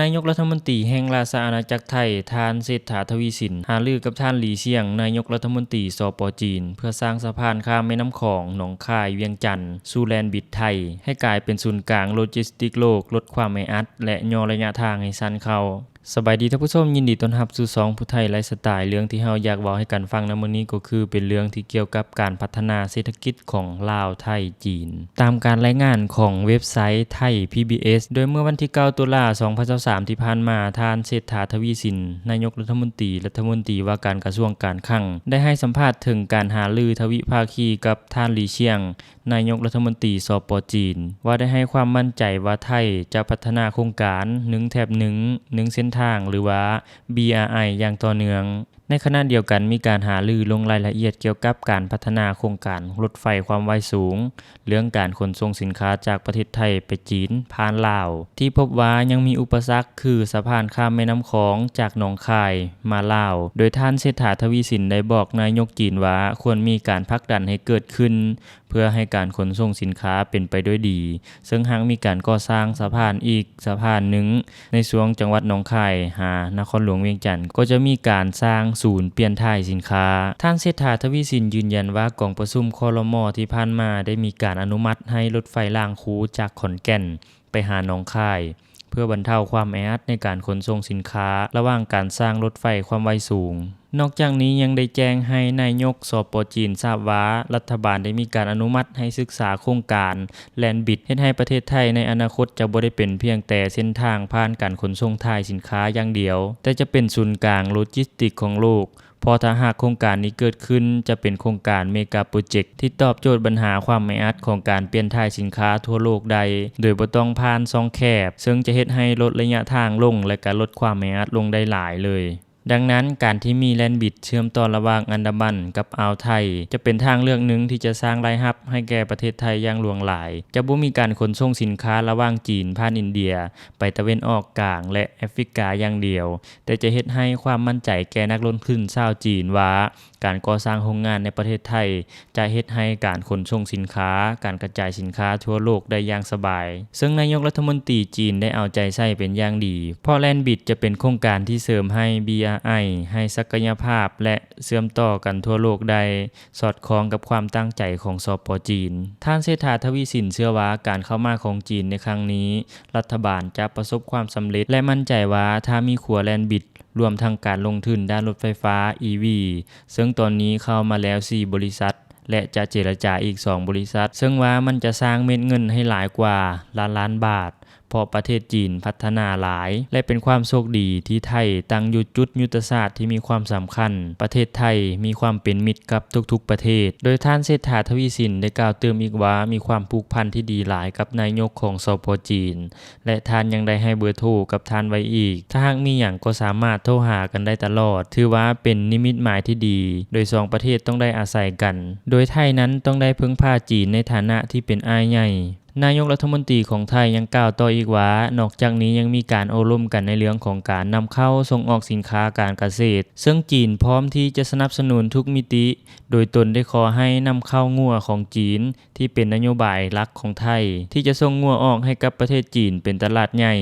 นายกรัฐมนตรีแห่งราชอาณาจักรไทยทานเศรษฐาทวีสิน หารือกับท่านหลีเซียง นายกรัฐมนตรีสปจีน เพื่อสร้างสะพานข้ามแม่น้ำของหนองคายเวียงจันทร์สู่แลนด์บิดไทย ให้กลายเป็นศูนย์กลางโลจิสติกโลก ลดความแออัด และย่อระยะทางให้สั้นเข้า สบายดีท่านผู้ชมยินดีต้อนรับสู่สองผู้ไทยไลฟ์สไตล์เรื่องที่เฮาอยากเว้าให้กันฟังในมื้อนี้ก็คือเป็นเรื่องที่เกี่ยวกับการพัฒนาเศรษฐกิจของลาวไทยจีน ตามการรายงานของเว็บไซต์ไทย PBS โดยเมื่อวันที่ 9 ตุลา2023 ที่ผ่านมาท่านเศรษฐาทวีสิน นายกรัฐมนตรีรัฐมนตรีว่าการกระทรวงการคลัง ได้ให้สัมภาษณ์ถึงการหารือทวิภาคีกับท่านหลีเชียง นายกรัฐมนตรีสปจีน ว่าได้ให้ความมั่นใจว่าไทยจะพัฒนาโครงการ1แถบ1 1เส้นทางหรือว่า BRI อย่างต่อเนื่อง ในขณะเดียวกันมีการหาลือลงรายละเอียดเกี่ยวกับการพัฒนาโครงการรถไฟความไวสูง เรื่องการขนส่งสินค้าจากประเทศไทยไปจีนผ่านลาว ที่พบว่ายังมีอุปสรรคคือสะพานข้ามแม่น้ำของจากหนองคายมาลาว โดยท่านเศรษฐาทวีสินได้บอกนายกจีนว่าควรมีการพักดันให้เกิดขึ้น พื่อให้การขนส่งสินค้าเป็นไปด้วยดี ซึ่งหากมีการก่อสร้างสะพานอีกสะพานหนึ่ง ในช่วงจังหวัดหนองคายหานครหลวงเวียงจันทน์ก็จะมีการสร้างศูนย์เปลี่ยนถ่ายสินค้า ท่านเศรษฐาทวีสินยืนยันว่ากองประชุมคอรมอที่ผ่านมาได้มีการอนุมัติให้รถไฟล่างคูจากขอนแก่นไปหาหนองคาย พื่อบรรเทาความแออัดในการขนส่งสินค้า ระหว่างการสร้างรถไฟความไวสูง นอกจากนี้ยังได้แจ้งให้นายกสปจีนทราบว่ารัฐบาลได้มีการอนุมัติให้ศึกษาโครงการแลนบิดเฮ็ดให้ประเทศไทยในอนาคตจะบ่ได้เป็นเพียงแต่เส้นทางผ่านการขนส่งทายสินค้าอย่างเดียว แต่จะเป็นศูนย์กลางโลจิสติกของโลก พอถ้าหากโครงการนี้เกิดขึ้นจะเป็นโครงการเมกาโปรเจกต์ที่ตอบโจทย์ปัญหาความไม่อัดของการเปลี่ยนถ่ายสินค้าทั่วโลกใด โดยบ่ต้องผ่านซองแคบ ซึ่งจะเฮ็ดให้ลดระยะทางลงและการลดความไม่อัดลงได้หลายเลย ดังนั้นการที่มีแลนบิดเชื่อมต่อระหว่างอันดามันกับอ่าวไทย จะเป็นทางเลือกหนึ่งที่จะสร้างรายรับให้แก่ประเทศไทยอย่างหลวงหลาย จะบ่มีการขนส่งสินค้าระหว่างจีนผ่านอินเดีย ไปตะเวนออกกลางและแอฟริกาอย่างเดียว แต่จะเฮ็ดให้ความมั่นใจแก่นักลงทุนชาวจีนว่า การก่อสร้างโรงงานในประเทศไทย จะเฮ็ดให้การขนส่งสินค้า การกระจายสินค้าทั่วโลกได้อย่างสบาย ซึ่งนายกรัฐมนตรีจีนได้เอาใจใส่เป็นอย่างดีเพราะแลนบิดจะเป็นโครงการที่เสริมให้ BRI ให้ศักยภาพและเชื่อมต่อกันทั่วโลกได้ สอดคล้องกับความตั้งใจของสปจีน ท่านเศรษฐาทวีสินเชื่อว่าการเข้ามาของจีนในครั้งนี้ รัฐบาลจะประสบความสำเร็จและมั่นใจว่าถ้ามีขัวแลนบิดรวมทั้งการลงทุนด้านรถไฟฟ้า EV ซึ่งตอนนี้เข้ามาแล้ว 4 บริษัท และจะเจรจาอีก 2 บริษัท ซึ่งว่ามันจะสร้างเม็ดเงินให้หลายกว่าล้านล้านบาท ราะประเทศจีนพัฒนาหลาย และเป็นความโชคดีที่ไทยตั้งอยู่จุดยุทธศาสตร์ที่มีความสำคัญ ประเทศไทยมีความเป็นมิตรกับทุกๆประเทศ โดยท่านเศรษฐาทวีสินได้กล่าวเติมอีกว่ามีความผูกพันที่ดีหลายกับนายกของสปจีน และท่านยังได้ให้เบอร์โทรกับท่านไว้อีก ถ้าหากมีอย่างก็สามารถโทรหากันได้ตลอด ถือว่าเป็นนิมิตหมายที่ดี โดยสองประเทศต้องได้อาศัยกัน โดยไทยนั้นต้องได้พึ่งพาจีนในฐานะที่เป็นอ้ายใหญ่ นายกรัฐมนตรีของไทยยังกล่าวต่ออีกว่า นอกจากนี้ยังมีการโอร่มกันในเรื่องของการนำเข้าส่งออกสินค้าการเกษตร ซึ่งจีนพร้อมที่จะสนับสนุนทุกมิติ โดยตนได้ขอให้นำเข้างัวของจีน ที่เป็นนโยบายหลักของไทย ที่จะส่งงัวออกให้กับประเทศจีนเป็นตลาดใหญ่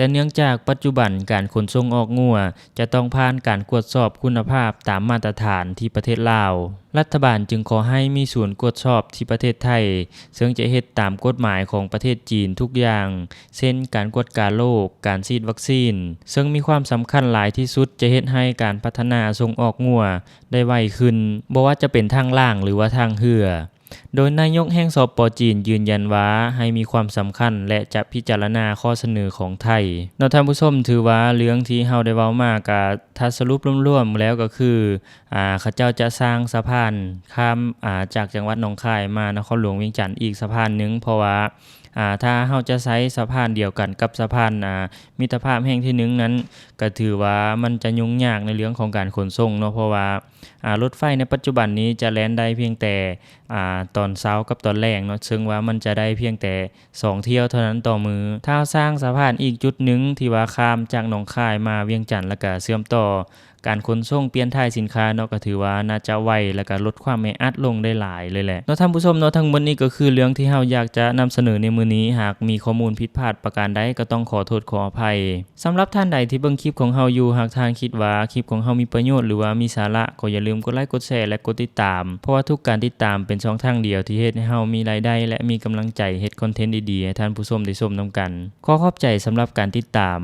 แต่เนื่องจากปัจจุบันการขนส่งออกงัวจะต้องผ่านการตรวจสอบคุณภาพตามมาตรฐานที่ประเทศลาว รัฐบาลจึงขอให้มีศูนย์ตรวจสอบที่ประเทศไทย ซึ่งจะเฮ็ดตามกฎหมายของประเทศจีนทุกอย่าง เช่นการกวดการโรคการฉีดวัคซีน ซึ่งมีความสำคัญหลายที่สุดจะเฮ็ดให้การพัฒนาส่งออกงัวได้ไวขึ้นบ่ว่าจะเป็นทางล่างหรือว่าทางเรือ โดยนายกแห่งสปจีนยืนยันว่าให้มีความสำคัญและจะพิจารณาข้อเสนอของไทยนาะท่านผู้ชมถือว่าเรื่องที่เฮาได้เว้ามากกับทัศรุปรวมๆแล้วก็คืออ่าเขาเจ้าจะสร้างสะพานข้ามอ่าจากจังหวัดหนองคายมานครหลวงเวียงจันทน์อีกสะพานหนึ่งเพราะว่า อ่าถ้าเฮาจะใช้สะพานเดียวกันกับสะพานอ่ามิตรภาพแห่งที่หนึ่งนั้น ก็ถือว่ามันจะยุ่งยากในเรื่องของการขนส่งเนาะเพราะว่าอ่ารถไฟในปัจจุบันนี้จะแล่นได้เพียงแต่อ่าตอนเช้ากับตอนแลงเนาะซึ่งว่ามันจะได้เพียงแต่ 2 เที่ยวเท่านั้นต่อมือ ถ้าสร้างสะพานอีกจุดหนึ่งที่ว่าข้ามจากหนองคายมาเวียงจันทน์แล้วก็เชื่อมต่อ การขนส่งเปลี่ยนถ่ายสินค้าเนาะก็ถือว่าน่าจะไวแล้วก็ลดความแออัดลงได้หลายเลยแหละเนาะท่านผู้ชมเนาะทั้งหมดนี้ก็คือเรื่องที่เฮาอยากจะนำเสนอในมื้อนี้ หากมีข้อมูลผิดพลาดประการใดก็ต้องขอโทษขออภัยสำหรับท่านใดที่เบิ่งคลิปของเฮาอยู่หากท่านคิดว่าคลิปของเฮามีประโยชน์หรือว่ามีสาระก็อย่าลืมกดไลค์กดแชร์และกดติดตาม เพราะว่าทุกการติดตามเป็นช่องทางเดียวที่เฮ็ดให้เฮามีรายได้ และมีกำลังใจเฮ็ดคอนเทนต์ดีๆให้ท่านผู้ชมได้ชมนํกัน ขอขอบใจสำหรับการติดตาม